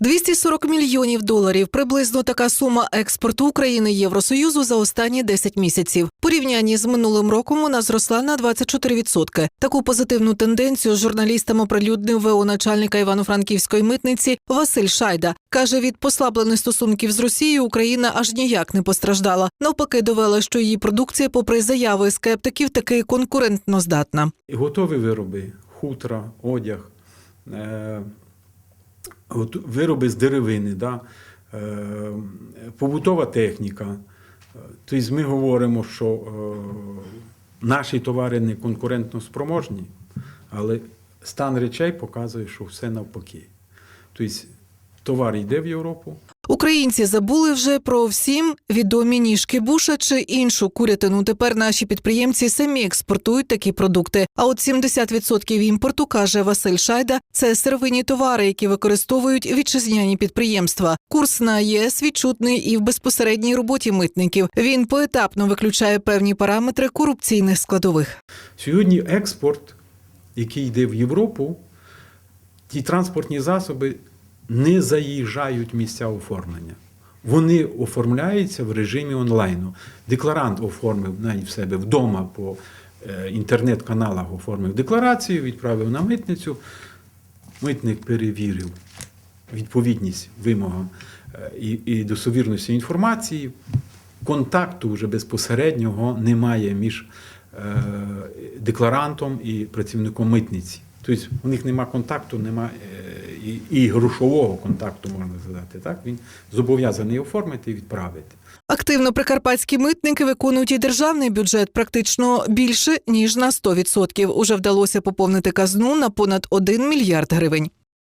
240 мільйонів доларів приблизно така сума експорту України Євросоюзу за останні 10 місяців. Порівнянні з минулим роком вона зросла на 24%. Таку позитивну тенденцію журналістам оприлюднив ВО начальника Івано-Франківської митниці Василь Шайда. каже, від послаблених стосунків з Росією Україна аж ніяк не постраждала. Навпаки, довела, що її продукція, попри заяви скептиків, таки конкурентно здатна. Готові вироби, хутра, одяг, е, от вироби з деревини, да, е, побутова техніка. Е, Тобто ми говоримо, що е, наші товари не конкурентно спроможні, але стан речей показує, що все навпаки. Тобто товар йде в Європу, Українці забули вже про всім відомі ніжки буша чи іншу курятину. Тепер наші підприємці самі експортують такі продукти. А от 70% імпорту каже Василь Шайда. Це сировинні товари, які використовують вітчизняні підприємства. Курс на ЄС відчутний і в безпосередній роботі митників. Він поетапно виключає певні параметри корупційних складових. Сьогодні експорт, який йде в Європу, ті транспортні засоби не заїжджають місця оформлення. Вони оформляються в режимі онлайну. Декларант оформив навіть в себе вдома по е, інтернет-каналах оформив декларацію, відправив на митницю. Митник перевірив відповідність вимогам е, і, і достовірності інформації. Контакту вже безпосереднього немає між е, декларантом і працівником митниці. Тобто у них немає контакту, немає і, і грошового контакту, можна сказати. Так? Він зобов'язаний оформити і відправити. Активно прикарпатські митники виконують і державний бюджет практично більше ніж на 100%. Уже вдалося поповнити казну на понад 1 мільярд гривень.